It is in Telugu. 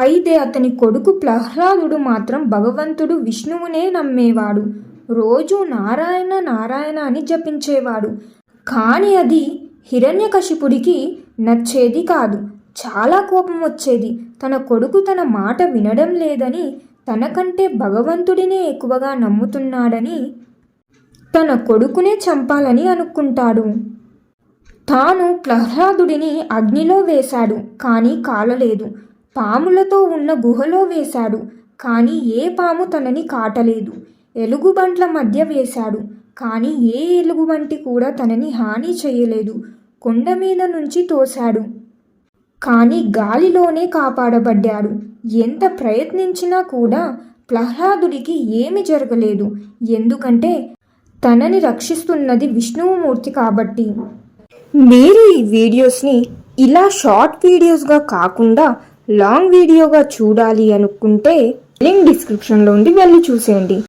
అయితే అతని కొడుకు ప్రహ్లాదుడు మాత్రం భగవంతుడు విష్ణువునే నమ్మేవాడు. రోజు నారాయణ నారాయణ అని జపించేవాడు. కానీ అది హిరణ్యకశిపుడికి నచ్చేది కాదు. చాలా కోపం వచ్చేది. తన కొడుకు తన మాట వినడం లేదని తనకంటే భగవంతుడినే ఎక్కువగా నమ్ముతున్నాడని తన కొడుకునే చంపాలని అనుకుంటాడు. తాను ప్రహ్లాదుడిని అగ్నిలో వేశాడు. కానీ కాలలేదు. పాములతో ఉన్న గుహలో వేశాడు కానీ ఏ పాము తనని కాటలేదు. ఎలుగుబంట్ల మధ్య వేశాడు కానీ ఏ ఎలుగుబంటి కూడా తనని హాని చేయలేదు. కొండ మీద నుంచి తోశాడు కానీ గాలిలోనే కాపాడబడ్డాడు. ఎంత ప్రయత్నించినా కూడా ప్రహ్లాదుడికి ఏమి జరగలేదు. ఎందుకంటే తనని రక్షిస్తున్నది విష్ణువుమూర్తి కాబట్టి. మీరు ఈ వీడియోస్ని ఇలా షార్ట్ వీడియోస్గా కాకుండా లాంగ్ వీడియోగా చూడాలి అనుకుంటే లింక్ డిస్క్రిప్షన్లో ఉంది వెళ్ళి చూసేయండి.